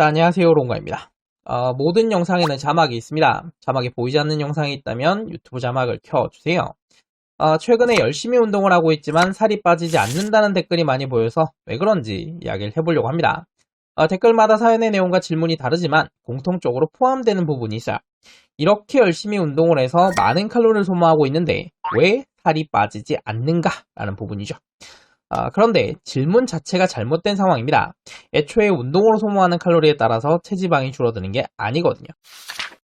자, 안녕하세요. 롱가입니다. 어, 모든 영상에는 자막이 있습니다. 자막이 보이지 않는 영상이 있다면 유튜브 자막을 켜주세요. 어, 최근에 열심히 운동을 하고 있지만 살이 빠지지 않는다는 댓글이 많이 보여서 왜 그런지 이야기를 해보려고 합니다. 어, 댓글마다 사연의 내용과 질문이 다르지만 공통적으로 포함되는 부분이 있어요. 이렇게 열심히 운동을 해서 많은 칼로리를 소모하고 있는데 왜 살이 빠지지 않는가? 라는 부분이죠. 아, 그런데 질문 자체가 잘못된 상황입니다. 애초에 운동으로 소모하는 칼로리에 따라서 체지방이 줄어드는 게 아니거든요.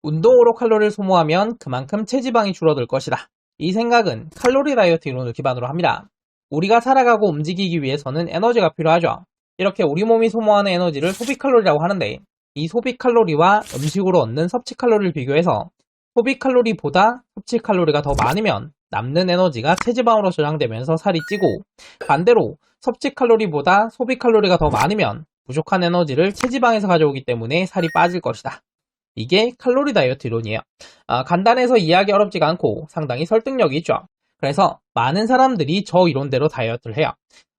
운동으로 칼로리를 소모하면 그만큼 체지방이 줄어들 것이다. 이 생각은 칼로리 다이어트 이론을 기반으로 합니다. 우리가 살아가고 움직이기 위해서는 에너지가 필요하죠. 이렇게 우리 몸이 소모하는 에너지를 소비 칼로리라고 하는데 이 소비 칼로리와 음식으로 얻는 섭취 칼로리를 비교해서 소비 칼로리보다 섭취 칼로리가 더 많으면 남는 에너지가 체지방으로 저장되면서 살이 찌고 반대로 섭취 칼로리보다 소비 칼로리가 더 많으면 부족한 에너지를 체지방에서 가져오기 때문에 살이 빠질 것이다. 이게 칼로리 다이어트 이론이에요. 아, 간단해서 이해하기 어렵지가 않고 상당히 설득력이 있죠. 그래서 많은 사람들이 저 이론대로 다이어트를 해요.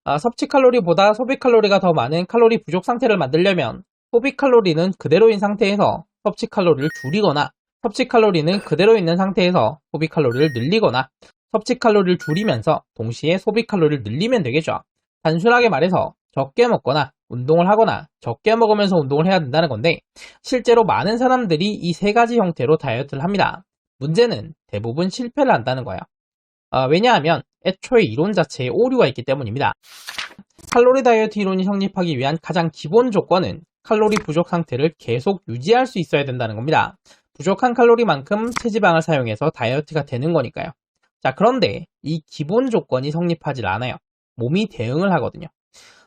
아, 섭취 칼로리보다 소비 칼로리가 더 많은 칼로리 부족 상태를 만들려면 소비 칼로리는 그대로인 상태에서 섭취 칼로리를 줄이거나 섭취 칼로리는 그대로 있는 상태에서 소비 칼로리를 늘리거나 섭취 칼로리를 줄이면서 동시에 소비 칼로리를 늘리면 되겠죠. 단순하게 말해서 적게 먹거나 운동을 하거나 적게 먹으면서 운동을 해야 된다는 건데 실제로 많은 사람들이 이 세 가지 형태로 다이어트를 합니다. 문제는 대부분 실패를 한다는 거예요. 아, 왜냐하면 애초에 이론 자체에 오류가 있기 때문입니다. 칼로리 다이어트 이론이 성립하기 위한 가장 기본 조건은 칼로리 부족 상태를 계속 유지할 수 있어야 된다는 겁니다. 부족한 칼로리만큼 체지방을 사용해서 다이어트가 되는 거니까요. 자, 그런데 이 기본 조건이 성립하지 않아요. 몸이 대응을 하거든요.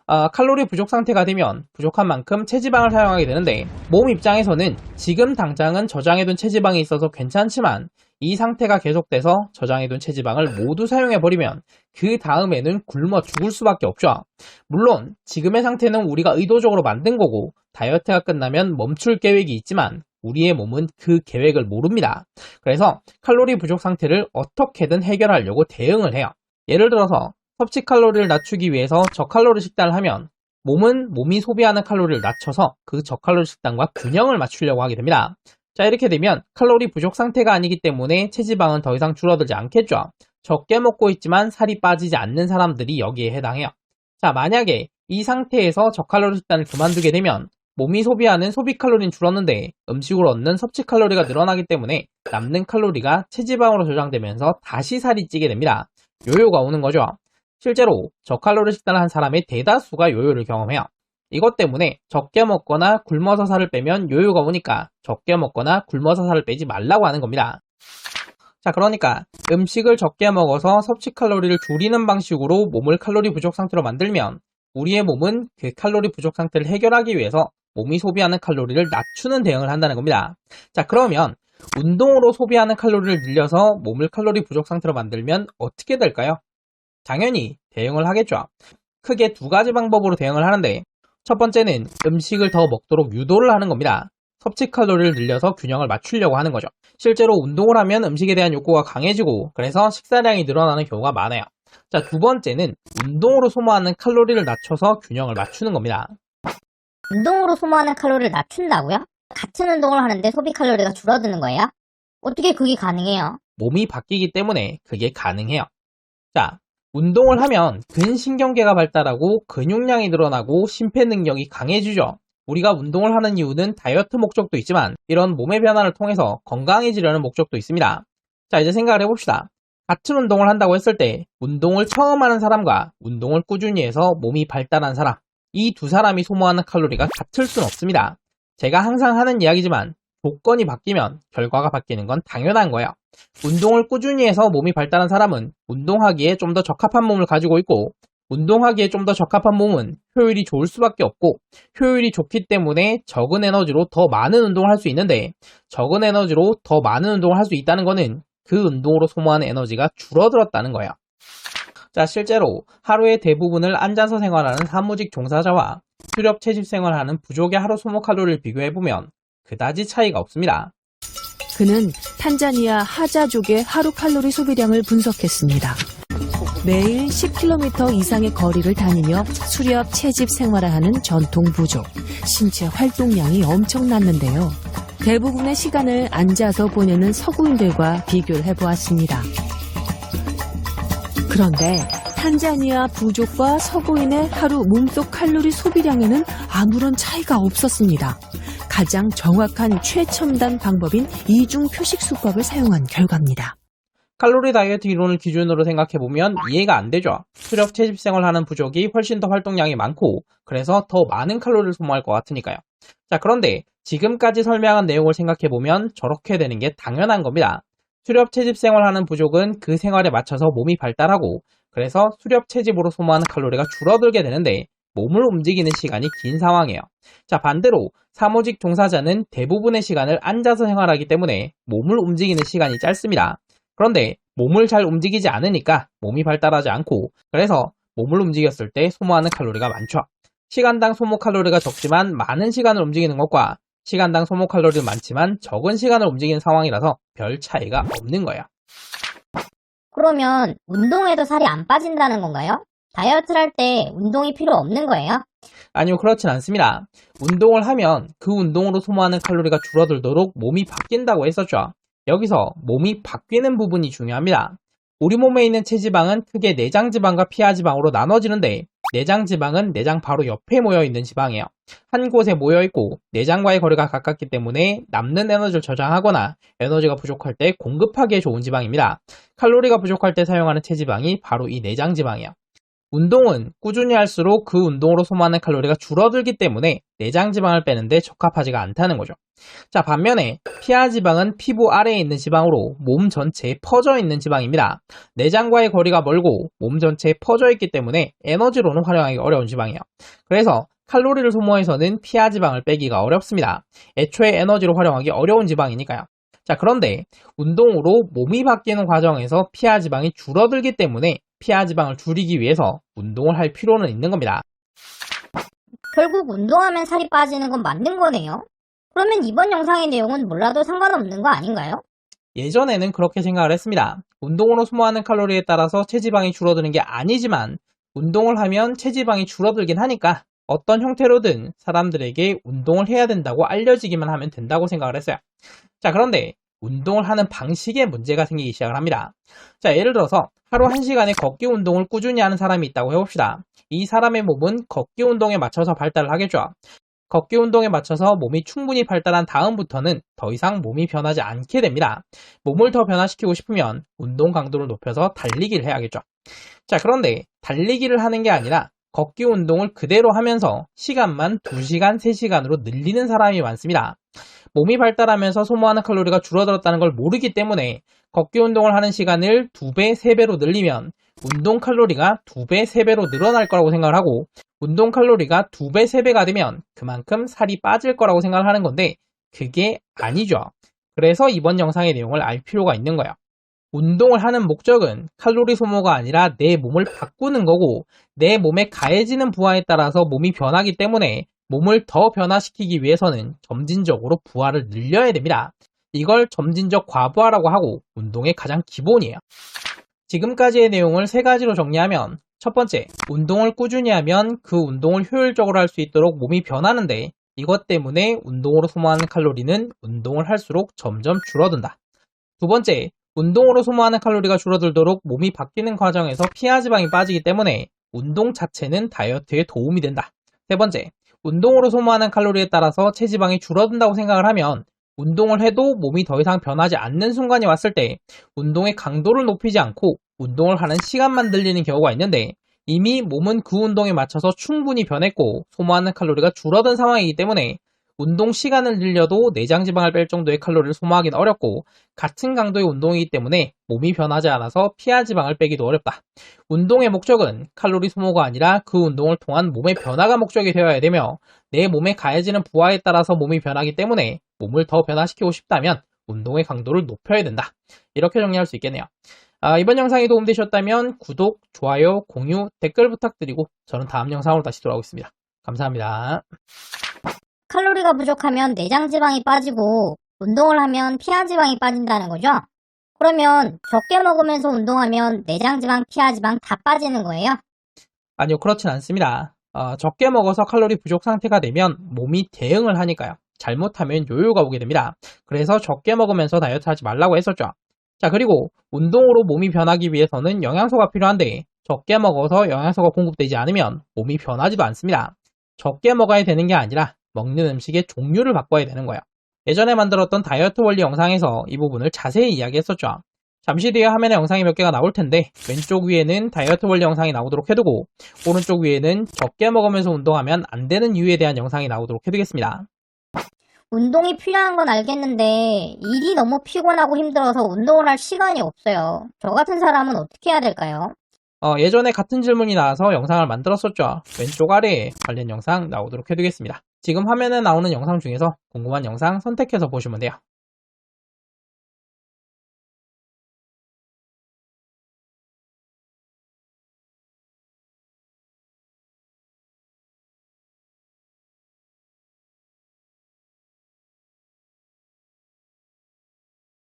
아, 칼로리 부족 상태가 되면 부족한 만큼 체지방을 사용하게 되는데 몸 입장에서는 지금 당장은 저장해둔 체지방이 있어서 괜찮지만 이 상태가 계속돼서 저장해둔 체지방을 모두 사용해버리면 그 다음에는 굶어 죽을 수밖에 없죠. 물론 지금의 상태는 우리가 의도적으로 만든 거고 다이어트가 끝나면 멈출 계획이 있지만 우리의 몸은 그 계획을 모릅니다. 그래서 칼로리 부족 상태를 어떻게든 해결하려고 대응을 해요. 예를 들어서 섭취 칼로리를 낮추기 위해서 저칼로리 식단을 하면 몸은 몸이 소비하는 칼로리를 낮춰서 그 저칼로리 식단과 균형을 맞추려고 하게 됩니다. 자, 이렇게 되면 칼로리 부족 상태가 아니기 때문에 체지방은 더 이상 줄어들지 않겠죠. 적게 먹고 있지만 살이 빠지지 않는 사람들이 여기에 해당해요. 자, 만약에 이 상태에서 저칼로리 식단을 그만두게 되면 몸이 소비하는 소비 칼로리는 줄었는데 음식으로 얻는 섭취 칼로리가 늘어나기 때문에 남는 칼로리가 체지방으로 저장되면서 다시 살이 찌게 됩니다. 요요가 오는 거죠. 실제로 저칼로리 식단을 한 사람의 대다수가 요요를 경험해요. 이것 때문에 적게 먹거나 굶어서 살을 빼면 요요가 오니까 적게 먹거나 굶어서 살을 빼지 말라고 하는 겁니다. 자, 그러니까 음식을 적게 먹어서 섭취 칼로리를 줄이는 방식으로 몸을 칼로리 부족 상태로 만들면 우리의 몸은 그 칼로리 부족 상태를 해결하기 위해서 몸이 소비하는 칼로리를 낮추는 대응을 한다는 겁니다. 자, 그러면 운동으로 소비하는 칼로리를 늘려서 몸을 칼로리 부족 상태로 만들면 어떻게 될까요? 당연히 대응을 하겠죠. 크게 두 가지 방법으로 대응을 하는데 첫 번째는 음식을 더 먹도록 유도를 하는 겁니다. 섭취 칼로리를 늘려서 균형을 맞추려고 하는 거죠. 실제로 운동을 하면 음식에 대한 욕구가 강해지고 그래서 식사량이 늘어나는 경우가 많아요. 자, 두 번째는 운동으로 소모하는 칼로리를 낮춰서 균형을 맞추는 겁니다. 운동으로 소모하는 칼로리를 낮춘다고요? 같은 운동을 하는데 소비 칼로리가 줄어드는 거예요? 어떻게 그게 가능해요? 몸이 바뀌기 때문에 그게 가능해요. 자, 운동을 하면 근신경계가 발달하고 근육량이 늘어나고 심폐 능력이 강해지죠. 우리가 운동을 하는 이유는 다이어트 목적도 있지만 이런 몸의 변화를 통해서 건강해지려는 목적도 있습니다. 자, 이제 생각을 해봅시다. 같은 운동을 한다고 했을 때 운동을 처음 하는 사람과 운동을 꾸준히 해서 몸이 발달한 사람 이 두 사람이 소모하는 칼로리가 같을 순 없습니다. 제가 항상 하는 이야기지만 조건이 바뀌면 결과가 바뀌는 건 당연한 거예요. 운동을 꾸준히 해서 몸이 발달한 사람은 운동하기에 좀 더 적합한 몸을 가지고 있고 운동하기에 좀 더 적합한 몸은 효율이 좋을 수밖에 없고 효율이 좋기 때문에 적은 에너지로 더 많은 운동을 할 수 있는데 적은 에너지로 더 많은 운동을 할 수 있다는 것은 그 운동으로 소모하는 에너지가 줄어들었다는 거예요. 자, 실제로 하루의 대부분을 앉아서 생활하는 사무직 종사자와 수렵 채집 생활하는 부족의 하루 소모 칼로리를 비교해보면 그다지 차이가 없습니다. 그는 탄자니아 하자족의 하루 칼로리 소비량을 분석했습니다. 매일 10km 이상의 거리를 다니며 수렵 채집 생활을 하는 전통 부족. 신체 활동량이 엄청났는데요. 대부분의 시간을 앉아서 보내는 서구인들과 비교를 해보았습니다. 그런데 탄자니아 부족과 서구인의 하루 몸속 칼로리 소비량에는 아무런 차이가 없었습니다. 가장 정확한 최첨단 방법인 이중 표식 수법을 사용한 결과입니다. 칼로리 다이어트 이론을 기준으로 생각해보면 이해가 안 되죠. 수렵 채집 생활하는 부족이 훨씬 더 활동량이 많고 그래서 더 많은 칼로리를 소모할 것 같으니까요. 자 그런데 지금까지 설명한 내용을 생각해보면 저렇게 되는 게 당연한 겁니다. 수렵 채집 생활하는 부족은 그 생활에 맞춰서 몸이 발달하고 그래서 수렵 채집으로 소모하는 칼로리가 줄어들게 되는데 몸을 움직이는 시간이 긴 상황이에요. 자 반대로 사무직 종사자는 대부분의 시간을 앉아서 생활하기 때문에 몸을 움직이는 시간이 짧습니다. 그런데 몸을 잘 움직이지 않으니까 몸이 발달하지 않고 그래서 몸을 움직였을 때 소모하는 칼로리가 많죠. 시간당 소모 칼로리가 적지만 많은 시간을 움직이는 것과 시간당 소모 칼로리는 많지만 적은 시간을 움직이는 상황이라서 별 차이가 없는 거예요. 그러면 운동해도 살이 안 빠진다는 건가요? 다이어트를 할 때 운동이 필요 없는 거예요? 아니요, 그렇진 않습니다. 운동을 하면 그 운동으로 소모하는 칼로리가 줄어들도록 몸이 바뀐다고 했었죠. 여기서 몸이 바뀌는 부분이 중요합니다. 우리 몸에 있는 체지방은 크게 내장 지방과 피하 지방으로 나눠지는데 내장 지방은 내장 바로 옆에 모여 있는 지방이에요. 한 곳에 모여 있고 내장과의 거리가 가깝기 때문에 남는 에너지를 저장하거나 에너지가 부족할 때 공급하기에 좋은 지방입니다. 칼로리가 부족할 때 사용하는 체지방이 바로 이 내장 지방이에요. 운동은 꾸준히 할수록 그 운동으로 소모하는 칼로리가 줄어들기 때문에 내장 지방을 빼는데 적합하지가 않다는 거죠. 자, 반면에 피하 지방은 피부 아래에 있는 지방으로 몸 전체에 퍼져 있는 지방입니다. 내장과의 거리가 멀고 몸 전체에 퍼져 있기 때문에 에너지로는 활용하기 어려운 지방이에요. 그래서 칼로리를 소모해서는 피하 지방을 빼기가 어렵습니다. 애초에 에너지로 활용하기 어려운 지방이니까요. 자, 그런데 운동으로 몸이 바뀌는 과정에서 피하 지방이 줄어들기 때문에 피하 지방을 줄이기 위해서 운동을 할 필요는 있는 겁니다. 결국 운동하면 살이 빠지는 건 맞는 거네요. 그러면 이번 영상의 내용은 몰라도 상관없는 거 아닌가요? 예전에는 그렇게 생각을 했습니다. 운동으로 소모하는 칼로리에 따라서 체지방이 줄어드는 게 아니지만 운동을 하면 체지방이 줄어들긴 하니까 어떤 형태로든 사람들에게 운동을 해야 된다고 알려지기만 하면 된다고 생각을 했어요. 자, 그런데 운동을 하는 방식에 문제가 생기기 시작을 합니다. 자, 예를 들어서 하루 1시간에 걷기 운동을 꾸준히 하는 사람이 있다고 해봅시다. 이 사람의 몸은 걷기 운동에 맞춰서 발달을 하겠죠. 걷기 운동에 맞춰서 몸이 충분히 발달한 다음부터는 더 이상 몸이 변하지 않게 됩니다. 몸을 더 변화시키고 싶으면 운동 강도를 높여서 달리기를 해야겠죠. 자, 그런데 달리기를 하는 게 아니라 걷기 운동을 그대로 하면서 시간만 2시간, 3시간으로 늘리는 사람이 많습니다. 몸이 발달하면서 소모하는 칼로리가 줄어들었다는 걸 모르기 때문에 걷기 운동을 하는 시간을 2배, 3배로 늘리면 운동 칼로리가 2배, 3배로 늘어날 거라고 생각을 하고 운동 칼로리가 2배, 3배가 되면 그만큼 살이 빠질 거라고 생각을 하는 건데 그게 아니죠. 그래서 이번 영상의 내용을 알 필요가 있는 거예요. 운동을 하는 목적은 칼로리 소모가 아니라 내 몸을 바꾸는 거고 내 몸에 가해지는 부하에 따라서 몸이 변하기 때문에 몸을 더 변화시키기 위해서는 점진적으로 부하를 늘려야 됩니다. 이걸 점진적 과부하라고 하고 운동의 가장 기본이에요. 지금까지의 내용을 세 가지로 정리하면 첫 번째, 운동을 꾸준히 하면 그 운동을 효율적으로 할 수 있도록 몸이 변하는데 이것 때문에 운동으로 소모하는 칼로리는 운동을 할수록 점점 줄어든다. 두 번째, 운동으로 소모하는 칼로리가 줄어들도록 몸이 바뀌는 과정에서 피하 지방이 빠지기 때문에 운동 자체는 다이어트에 도움이 된다. 세 번째, 운동으로 소모하는 칼로리에 따라서 체지방이 줄어든다고 생각을 하면 운동을 해도 몸이 더 이상 변하지 않는 순간이 왔을 때 운동의 강도를 높이지 않고 운동을 하는 시간만 늘리는 경우가 있는데 이미 몸은 그 운동에 맞춰서 충분히 변했고 소모하는 칼로리가 줄어든 상황이기 때문에 운동 시간을 늘려도 내장 지방을 뺄 정도의 칼로리를 소모하기는 어렵고 같은 강도의 운동이기 때문에 몸이 변하지 않아서 피하 지방을 빼기도 어렵다. 운동의 목적은 칼로리 소모가 아니라 그 운동을 통한 몸의 변화가 목적이 되어야 되며 내 몸에 가해지는 부하에 따라서 몸이 변하기 때문에 몸을 더 변화시키고 싶다면 운동의 강도를 높여야 된다. 이렇게 정리할 수 있겠네요. 아, 이번 영상이 도움되셨다면 구독, 좋아요, 공유, 댓글 부탁드리고 저는 다음 영상으로 다시 돌아오겠습니다. 감사합니다. 칼로리가 부족하면 내장 지방이 빠지고 운동을 하면 피하 지방이 빠진다는 거죠? 그러면 적게 먹으면서 운동하면 내장 지방, 피하 지방 다 빠지는 거예요? 아니요, 그렇진 않습니다. 어, 적게 먹어서 칼로리 부족 상태가 되면 몸이 대응을 하니까요. 잘못하면 요요가 오게 됩니다. 그래서 적게 먹으면서 다이어트 하지 말라고 했었죠. 자, 그리고 운동으로 몸이 변하기 위해서는 영양소가 필요한데 적게 먹어서 영양소가 공급되지 않으면 몸이 변하지도 않습니다. 적게 먹어야 되는 게 아니라 먹는 음식의 종류를 바꿔야 되는 거예요. 예전에 만들었던 다이어트 원리 영상에서 이 부분을 자세히 이야기했었죠. 잠시 뒤에 화면에 영상이 몇 개가 나올 텐데 왼쪽 위에는 다이어트 원리 영상이 나오도록 해두고 오른쪽 위에는 적게 먹으면서 운동하면 안 되는 이유에 대한 영상이 나오도록 해두겠습니다. 운동이 필요한 건 알겠는데 일이 너무 피곤하고 힘들어서 운동을 할 시간이 없어요. 저 같은 사람은 어떻게 해야 될까요? 어, 예전에 같은 질문이 나와서 영상을 만들었었죠. 왼쪽 아래에 관련 영상 나오도록 해두겠습니다. 지금 화면에 나오는 영상 중에서 궁금한 영상 선택해서 보시면 돼요.